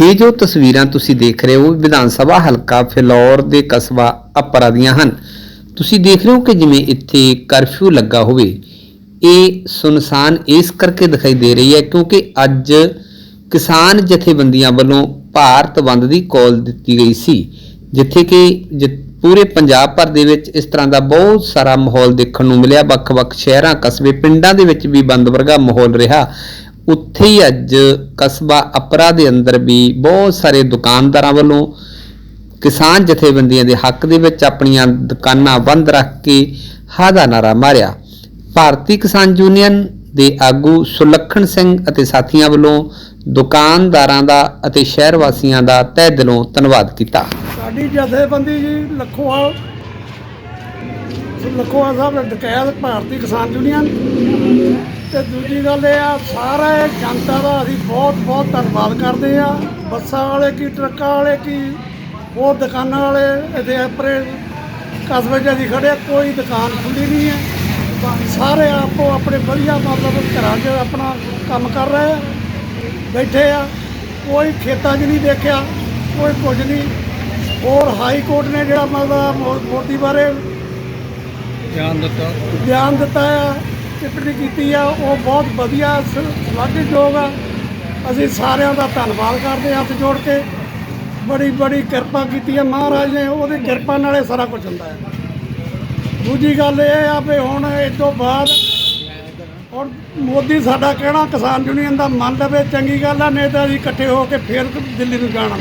ਇਹ ਜੋ ਤਸਵੀਰਾਂ ਤੁਸੀਂ ਦੇਖ ਰਹੇ ਹੋ ਵਿਧਾਨ ਸਭਾ ਹਲਕਾ ਫਿਲੌਰ ਦੇ ਕਸਬਾ ਅਪਰਾ ਦੀਆਂ ਹਨ। ਤੁਸੀਂ ਦੇਖ ਰਹੇ ਹੋ ਕਿ ਜਿਵੇਂ ਇੱਥੇ ਕਰਫਿਊ ਲੱਗਾ ਹੋਵੇ, ਇਹ ਸੁਨਸਾਨ ਇਸ ਕਰਕੇ ਦਿਖਾਈ ਦੇ ਰਹੀ ਹੈ ਕਿਉਂਕਿ ਅੱਜ ਕਿਸਾਨ ਜਥੇਬੰਦੀਆਂ ਵੱਲੋਂ ਭਾਰਤ ਬੰਦ ਦੀ ਕਾਲ ਦਿੱਤੀ ਗਈ ਸੀ, ਜਿੱਥੇ ਕਿ ਜ- ਪੂਰੇ ਪੰਜਾਬ ਭਰ ਦੇ ਵਿੱਚ ਇਸ ਤਰ੍ਹਾਂ ਦਾ ਬਹੁਤ ਸਾਰਾ ਮਾਹੌਲ ਦੇਖਣ ਨੂੰ ਮਿਲਿਆ। ਵੱਖ-ਵੱਖ ਸ਼ਹਿਰਾਂ, ਕਸਬੇ, ਪਿੰਡਾਂ ਦੇ ਵਿੱਚ ਵੀ ਬੰਦ ਵਰਗਾ ਮਾਹੌਲ ਰਿਹਾ। ਉੱਥੇ ਹੀ ਅੱਜ ਕਸਬਾ ਅਪਰਾ ਦੇ ਅੰਦਰ ਵੀ ਬਹੁਤ ਸਾਰੇ ਦੁਕਾਨਦਾਰਾਂ ਵੱਲੋਂ ਕਿਸਾਨ ਜਥੇਬੰਦੀਆਂ ਦੇ ਹੱਕ ਦੇ ਵਿੱਚ ਆਪਣੀਆਂ ਦੁਕਾਨਾਂ ਬੰਦ ਰੱਖ ਕੇ ਹਾਂ ਦਾ ਨਾਰਾ ਮਾਰਿਆ। ਭਾਰਤੀ ਕਿਸਾਨ ਯੂਨੀਅਨ ਦੇ ਆਗੂ ਸੁਲੱਖਣ ਸਿੰਘ ਅਤੇ ਸਾਥੀਆਂ ਵੱਲੋਂ ਦੁਕਾਨਦਾਰਾਂ ਦਾ ਅਤੇ ਸ਼ਹਿਰ ਵਾਸੀਆਂ ਦਾ ਤਹਿ ਦਿਲੋਂ ਧੰਨਵਾਦ ਕੀਤਾ। ਸਾਡੀ ਜਥੇਬੰਦੀ ਜੀ, ਲਖੋਵਾਲ ਲਖੋਵਾਲ ਸਾਹਿਬ ਦਾ ਡਕੈਤ ਭਾਰਤੀ ਕਿਸਾਨ ਯੂਨੀਅਨ ਤੇ ਦੂਜੀ ਗੱਲ ਇਹ ਆ ਸਾਰੇ ਜਨਤਾ ਦਾ ਅਸੀਂ ਬਹੁਤ ਬਹੁਤ ਧੰਨਵਾਦ ਕਰਦੇ ਆ। ਬੱਸਾਂ ਵਾਲੇ ਕੀ ਟਰੱਕਾਂ ਵਾਲੇ ਕੀ ਹੋਰ ਦੁਕਾਨਾਂ ਵਾਲੇ ਇਹਦੇ ਆਪਣੇ ਕਸਬੇ 'ਚ ਅਸੀਂ ਖੜੇ ਕੋਈ ਦੁਕਾਨ ਖੁੱਲੀ ਨਹੀਂ ਹੈ। ਸਾਰੇ ਆਪੋ ਆਪਣੇ ਵਧੀਆ ਮਤਲਬ ਘਰਾਂ 'ਚ ਆਪਣਾ ਕੰਮ ਕਰ ਰਹੇ ਆ ਬੈਠੇ ਆ। ਕੋਈ ਖੇਤਾਂ 'ਚ ਨਹੀਂ ਦੇਖਿਆ ਕੋਈ ਕੁਝ ਨਹੀਂ। ਹੋਰ ਹਾਈ ਕੋਰਟ ਨੇ ਜਿਹੜਾ ਮਤਲਬ ਮੋਦੀ ਬਾਰੇ ਜਾਨ ਦਿੱਤਾ। ਬਿਆਨ ਦਿੱਤਾ ਆ ਟਿੱਪਣੀ ਕੀਤੀ ਆ, ਉਹ ਬਹੁਤ ਵਧੀਆ ਸ਼ਲਾਘਾਯੋਗ ਆ। ਅਸੀਂ ਸਾਰਿਆਂ ਦਾ ਧੰਨਵਾਦ ਕਰਦੇ ਹੱਥ ਜੋੜ ਕੇ। ਬੜੀ ਬੜੀ ਕਿਰਪਾ ਕੀਤੀ ਹੈ ਮਹਾਰਾਜ ਨੇ, ਉਹਦੀ ਕਿਰਪਾ ਨਾਲੇ ਸਾਰਾ ਕੁਝ ਹੁੰਦਾ ਹੈ। ਦੂਜੀ ਗੱਲ ਇਹ ਆ ਵੀ ਹੁਣ ਇਸ ਤੋਂ ਬਾਅਦ ਹੁਣ ਮੋਦੀ ਸਾਡਾ ਕਹਿਣਾ ਕਿਸਾਨ ਯੂਨੀਅਨ ਦਾ ਮੰਨ ਲਵੇ, ਚੰਗੀ ਗੱਲ ਆ, ਨਹੀਂ ਤਾਂ ਅਸੀਂ ਇਕੱਠੇ ਹੋ ਕੇ ਫੇਰ ਦਿੱਲੀ ਨੂੰ ਜਾਣਾ।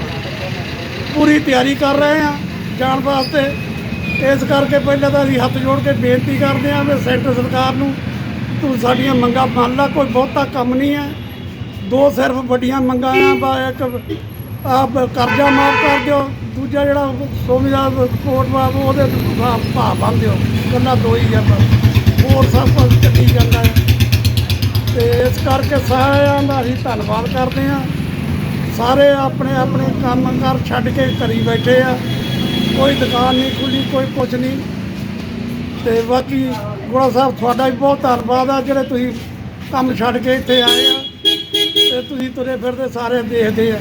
ਪੂਰੀ ਤਿਆਰੀ ਕਰ ਰਹੇ ਆ ਜਾਣ ਵਾਸਤੇ। ਇਸ ਕਰਕੇ ਪਹਿਲਾਂ ਤਾਂ ਅਸੀਂ ਹੱਥ ਜੋੜ ਕੇ ਬੇਨਤੀ ਕਰਦੇ ਹਾਂ ਵੀ ਸੈਂਟਰ ਸਰਕਾਰ ਨੂੰ ਤੂੰ ਸਾਡੀਆਂ ਮੰਗਾਂ ਮੰਨ ਲਾ, ਕੋਈ ਬਹੁਤਾ ਕੰਮ ਨਹੀਂ ਹੈ। ਦੋ ਸਿਰਫ ਵੱਡੀਆਂ ਮੰਗਾਂ ਆ, ਬਾ ਇੱਕ ਆਪ ਕਰਜ਼ਾ ਮਾਫ ਕਰ ਦਿਓ, ਦੂਜਾ ਜਿਹੜਾ ਸੋਮਿਆ ਕੋਟ ਵਾ, ਉਹਦੇ ਭਾਅ ਬੰਨ ਦਿਓ। ਗੱਲਾਂ ਦੋ ਹੀ ਆ ਹੋਰ ਸਭ ਕੁਝ ਚੱਲੀ ਜਾਂਦਾ ਹੈ। ਤੇ ਇਸ ਕਰਕੇ ਸਾਰਿਆਂ ਦਾ ਅਸੀਂ ਧੰਨਵਾਦ ਕਰਦੇ ਹਾਂ। ਸਾਰੇ ਆਪਣੇ ਆਪਣੇ ਕੰਮ ਕਾਰ ਛੱਡ ਕੇ ਘਰੀ ਬੈਠੇ ਆ। ਕੋਈ ਦੁਕਾਨ ਨਹੀਂ ਖੁੱਲੀ ਕੋਈ ਕੁਝ ਨਹੀਂ। ਤੇ ਬਾਕੀ ਗੋੜਾ ਸਾਹਿਬ, ਤੁਹਾਡਾ ਵੀ ਬਹੁਤ ਧੰਨਵਾਦ ਆ, ਜਿਹੜੇ ਤੁਸੀਂ ਕੰਮ ਛੱਡ ਕੇ ਇੱਥੇ ਆਏ ਆ ਤੇ ਤੁਸੀਂ ਤੁਰੇ ਫਿਰਦੇ ਸਾਰੇ ਦੇਖਦੇ ਆ।